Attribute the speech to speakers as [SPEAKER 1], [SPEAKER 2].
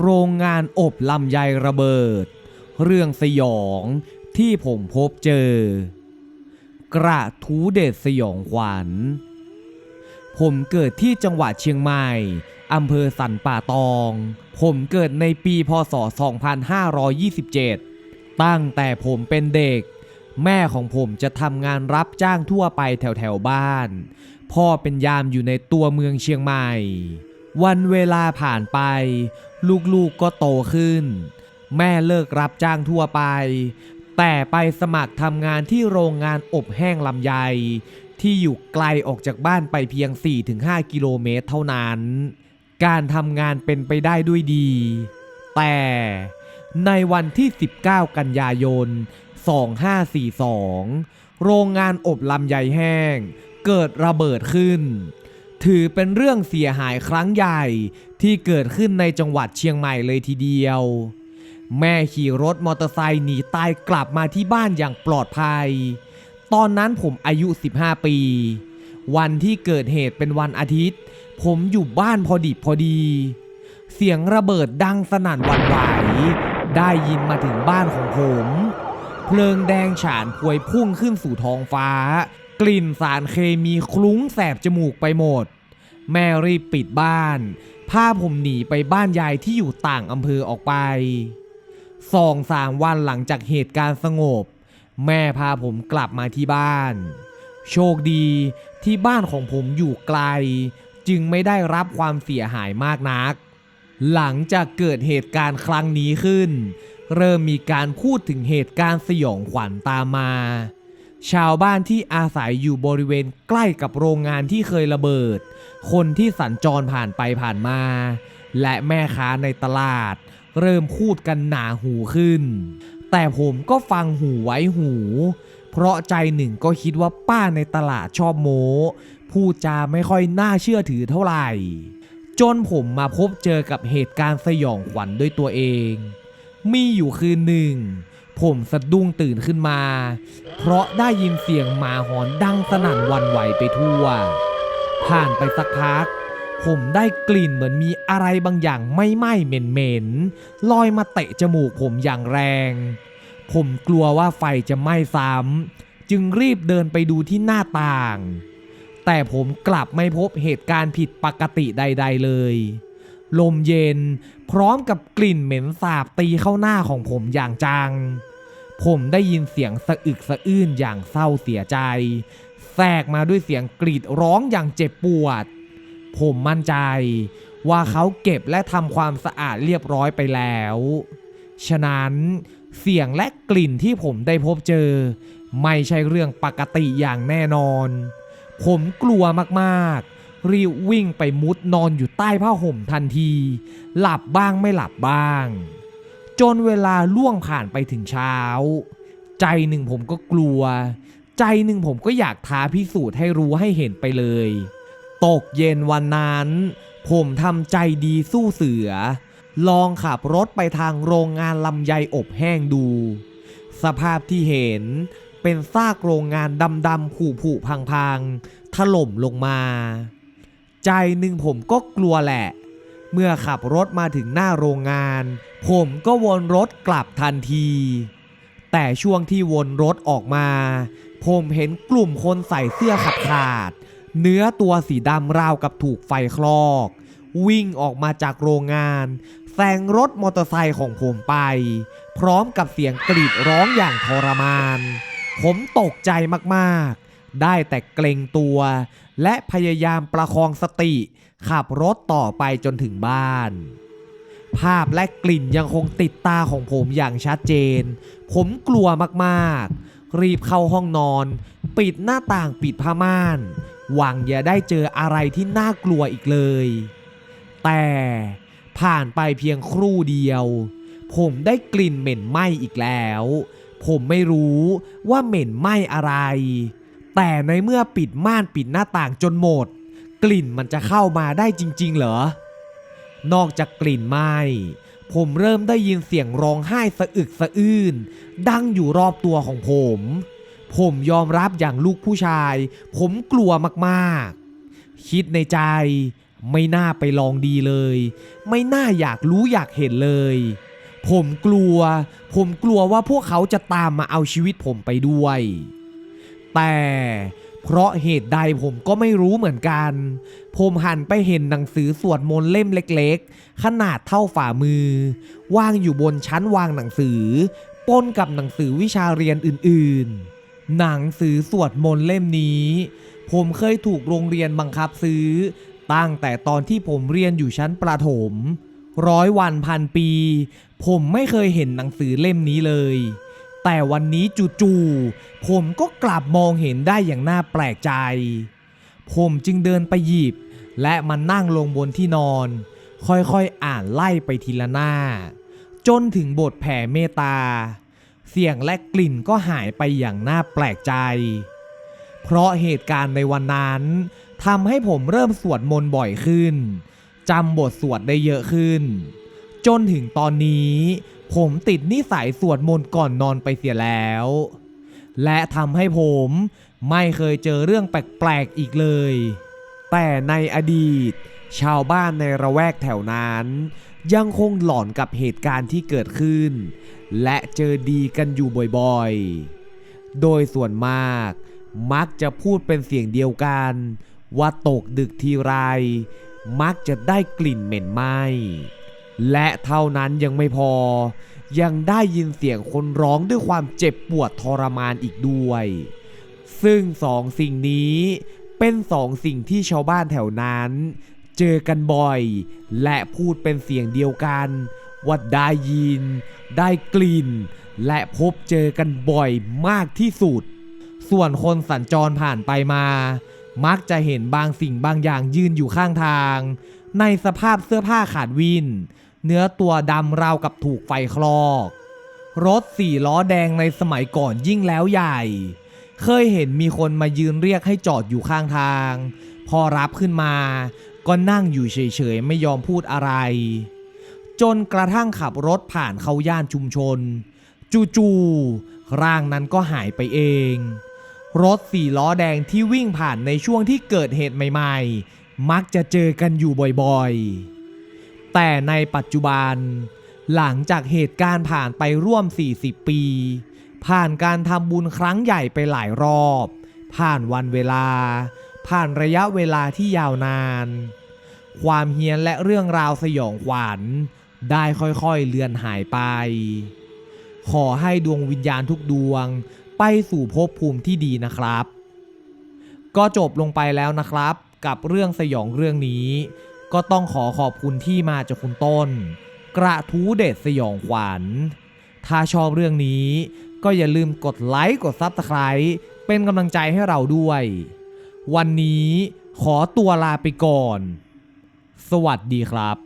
[SPEAKER 1] โรงงานอบลำไยระเบิด เรื่องสยองที่ผมพบเจอ กระทูเดชสยองขวัญ ผมเกิดที่จังหวัดเชียงใหม่อำเภอสันป่าตอง ผมเกิดในปีพศ 2527 ตั้งแต่ผมเป็นเด็ก แม่ของผมจะทำงานรับจ้างทั่วไปแถวแถวบ้าน พ่อเป็นยามอยู่ในตัวเมืองเชียงใหม่ วันเวลาผ่านไป ลูกๆก็โตขึ้น แม่เลิกรับจ้างทั่วไป แต่ไปสมัครทำงานที่โรงงานอบแห้งลำไย ที่อยู่ไกลออกจากบ้านไปเพียง 4-5 กิโลเมตรเท่านั้น การทำงานเป็นไปได้ด้วยดี แต่ในวันที่ 19 กันยายน 2542 โรงงานอบลำไยแห้ง เกิดระเบิดขึ้น ถือเป็นเรื่องเสียหายครั้งใหญ่ที่เกิดขึ้นในจังหวัดเชียงใหม่เลยทีเดียว แม่ขี่รถมอเตอร์ไซค์หนีตายกลับมาที่บ้านอย่างปลอดภัย ตอนนั้นผมอายุ 15 ปี วันที่เกิดเหตุเป็นวันอาทิตย์ ผมอยู่บ้านพอดิบพอดี เสียงระเบิดดังสนั่นหวันไหว ได้ยินมาถึงบ้านของผม เพลิงแดงฉานพวยพุ่งขึ้นสู่ท้องฟ้า กลิ่นสารเคมีคลุ้งแสบจมูกไปหมด แม่รีบปิดบ้าน พาผมหนีไปบ้านยายที่อยู่ต่างอำเภอออกไปสองสามวันหลังจากเหตุการณ์สงบ แม่พาผมกลับมาที่บ้าน โชคดีที่บ้านของผมอยู่ไกล จึงไม่ได้รับความเสียหายมากนัก หลังจากเกิดเหตุการณ์ครั้งนี้ขึ้น เริ่มมีการพูดถึงเหตุการณ์สยองขวัญตามมา ชาวบ้านที่อาศัยอยู่บริเวณใกล้กับโรงงานที่เคยระเบิด คนที่สัญจรผ่านไปผ่านมา และแม่ค้าในตลาด เริ่มพูดกันหนาหูขึ้น แต่ผมก็ฟังหูไว้หู เพราะใจหนึ่งก็คิดว่าป้าในตลาดชอบโม้ พูดจาไม่ค่อยน่าเชื่อถือเท่าไหร่ จนผมมาพบเจอกับเหตุการณ์สยองขวัญด้วยตัวเอง มีอยู่คืนหนึ่ง ผมสะดุ้งตื่นขึ้นมา เพราะได้ยินเสียงหมาหอนดังสนั่นวันไหวไปทั่ว ผ่านไปสักพัก ผมได้กลิ่นเหมือนมีอะไรบางอย่างไม่ไหม้เหม็นๆลอยมาเตะจมูกผมอย่างแรง ผมกลัวว่าไฟจะไหม้ซ้ำจึงรีบเดินไปดูที่หน้าต่าง แต่ผมกลับไม่พบเหตุการณ์ผิดปกติใด ๆ เลย ลมเย็น พร้อมกับกลิ่นเหม็นสาบตีเข้าหน้าของผมอย่างจัง ผมได้ยินเสียงสะอึกสะอื้นอย่างเศร้าเสียใจ แทรกมาด้วยเสียงกรีดร้องอย่างเจ็บปวด ผมมั่นใจว่าเขาเก็บและทำความสะอาดเรียบร้อยไปแล้ว ฉะนั้นเสียงและกลิ่นที่ผมได้พบเจอ ไม่ใช่เรื่องปกติอย่างแน่นอน ผมกลัวมากๆ รีบวิ่งไปมุดนอนอยู่ใต้ผ้าห่มทันที หลับบ้างไม่หลับบ้าง จนเวลาล่วงผ่านไปถึงเช้า ใจหนึ่งผมก็กลัว ใจหนึ่งผมก็อยากท้าพิสูจน์ให้รู้ให้เห็นไปเลย ตกเย็นวันนั้น ผมทำใจดีสู้เสือ ลองขับรถไปทางโรงงานลำไยอบแห้งดู สภาพที่เห็นเป็นซากโรงงานดำๆผุผุพังๆถล่มลงมา ใจหนึ่งผมก็กลัวแหละ เมื่อขับรถมาถึงหน้าโรงงาน ผมก็วนรถกลับทันที แต่ช่วงที่วนรถออกมา ผมเห็นกลุ่มคนใส่เสื้อขาดขาด เนื้อตัวสีดำราวกับถูกไฟคลอก วิ่งออกมาจากโรงงานแซงรถมอเตอร์ไซค์ของผมไป พร้อมกับเสียงกรีดร้องอย่างทรมาน ผมตกใจมากๆ ได้แต่เกรงตัว และพยายามประคองสติ ขับรถต่อไปจนถึงบ้าน ภาพและกลิ่นยังคงติดตาของผมอย่างชัดเจน ผมกลัวมากๆ รีบเข้าห้องนอน ปิดหน้าต่างปิดผ้าม่าน หวังอย่าได้เจออะไรที่น่ากลัวอีกเลย แต่ผ่านไปเพียงครู่เดียว ผมได้กลิ่นเหม็นไหม้อีกแล้ว ผมไม่รู้ว่าเหม็นไหม้อะไร แต่ในเมื่อปิดม่านปิดหน้าต่างจนหมด กลิ่นมันจะเข้ามาได้จริง ๆ เหรอ นอกจากกลิ่นไหม้ผมเริ่มได้ยินเสียงร้องไห้สะอึกสะอื้นดังอยู่รอบตัวของผม ผมยอมรับอย่างลูกผู้ชาย ผมกลัวมากๆ คิดในใจ ไม่น่าไปลองดีเลย ไม่น่าอยากรู้อยากเห็นเลย ผมกลัว ผมกลัวว่าพวกเขาจะตามมาเอาชีวิตผมไปด้วย แต่เพราะเหตุใดผมก็ไม่รู้เหมือนกัน ผมหันไปเห็นหนังสือสวดมนต์เล่มเล็กๆ ขนาดเท่าฝ่ามือ วางอยู่บนชั้นวางหนังสือปนกับหนังสือวิชาเรียนอื่นๆ หนังสือสวดมนต์เล่มนี้ ผมเคยถูกโรงเรียนบังคับซื้อ ตั้งแต่ตอนที่ผมเรียนอยู่ชั้นประถม ร้อยวันพันปี ผมไม่เคยเห็นหนังสือเล่มนี้เลย แต่วันนี้จู่ๆผมก็กลับมองเห็นได้อย่างน่าแปลกใจ ผมจึงเดินไปหยิบ และมันนั่งลงบนที่นอน ค่อยๆอ่านไล่ไปทีละหน้า จนถึงบทแผ่เมตตา เสียงและกลิ่นก็หายไปอย่างน่าแปลกใจ เพราะเหตุการณ์ในวันนั้นทำให้ผมเริ่มสวดมนต์บ่อยขึ้นจำบทสวดได้เยอะขึ้น จนถึงตอนนี้ ผมติดนิสัยสวดมนต์ก่อนนอนไปเสียแล้ว และทำให้ผมไม่เคยเจอเรื่องแปลกๆอีกเลย แต่ในอดีต ชาวบ้านในระแวกแถวนั้น ยังคงหลอนกับเหตุการณ์ที่เกิดขึ้น และเจอดีกันอยู่บ่อยๆ โดยส่วนมากมักจะพูดเป็นเสียงเดียวกัน ว่าตกดึกทีไร มักจะได้กลิ่นเหม็นไหม้ และเท่านั้นยังไม่พอ ยังได้ยินเสียงคนร้องด้วยความเจ็บปวดทรมานอีกด้วย ซึ่งสองสิ่งนี้เป็นสองสิ่งที่ชาวบ้านแถวนั้น เจอกันบ่อย และพูดเป็นเสียงเดียวกันว่าได้ยิน ได้กลิ่น และพบเจอกันบ่อยมากที่สุด ส่วนคนสัญจรผ่านไปมา มักจะเห็นบางสิ่งบางอย่างยืนอยู่ข้างทาง ในสภาพเสื้อผ้าขาดวิน เนื้อตัวดำราวกับถูกไฟคลอก รถสี่ล้อแดงในสมัยก่อนยิ่งแล้วใหญ่ เคยเห็นมีคนมายืนเรียกให้จอดอยู่ข้างทาง พอรับขึ้นมา ก็นั่งอยู่เฉยๆ ไม่ยอมพูดอะไร จนกระทั่งขับรถผ่านเข้าย่านชุมชน จู่ๆร่างนั้นก็หายไปเอง รถสี่ล้อแดงที่วิ่งผ่านในช่วงที่เกิดเหตุใหม่ ๆ มักจะเจอกันอยู่บ่อยๆ แต่ในปัจจุบัน หลังจากเหตุการณ์ผ่านไปร่วม 40 ปี ผ่านการทำบุญครั้งใหญ่ไปหลายรอบ ผ่านวันเวลา ผ่านระยะเวลาที่ยาวนาน ความเฮี้ยนและเรื่องราวสยองขวัญได้ค่อยๆเลือนหายไป ขอให้ดวงวิญญาณทุกดวงไปสู่ภพภูมิที่ดีนะครับ ก็จบลงไปแล้วนะครับ กับเรื่องสยองเรื่องนี้ ก็ต้องขอขอบคุณที่มาจากคุณต้น กระทู้เด็ดสยองขวัญ ถ้าชอบเรื่องนี้ ก็อย่าลืมกดไลค์กดซับสไคร b ์เป็นกำลังใจให้เราด้วย วันนี้ขอตัวลาไปก่อน สวัสดีครับ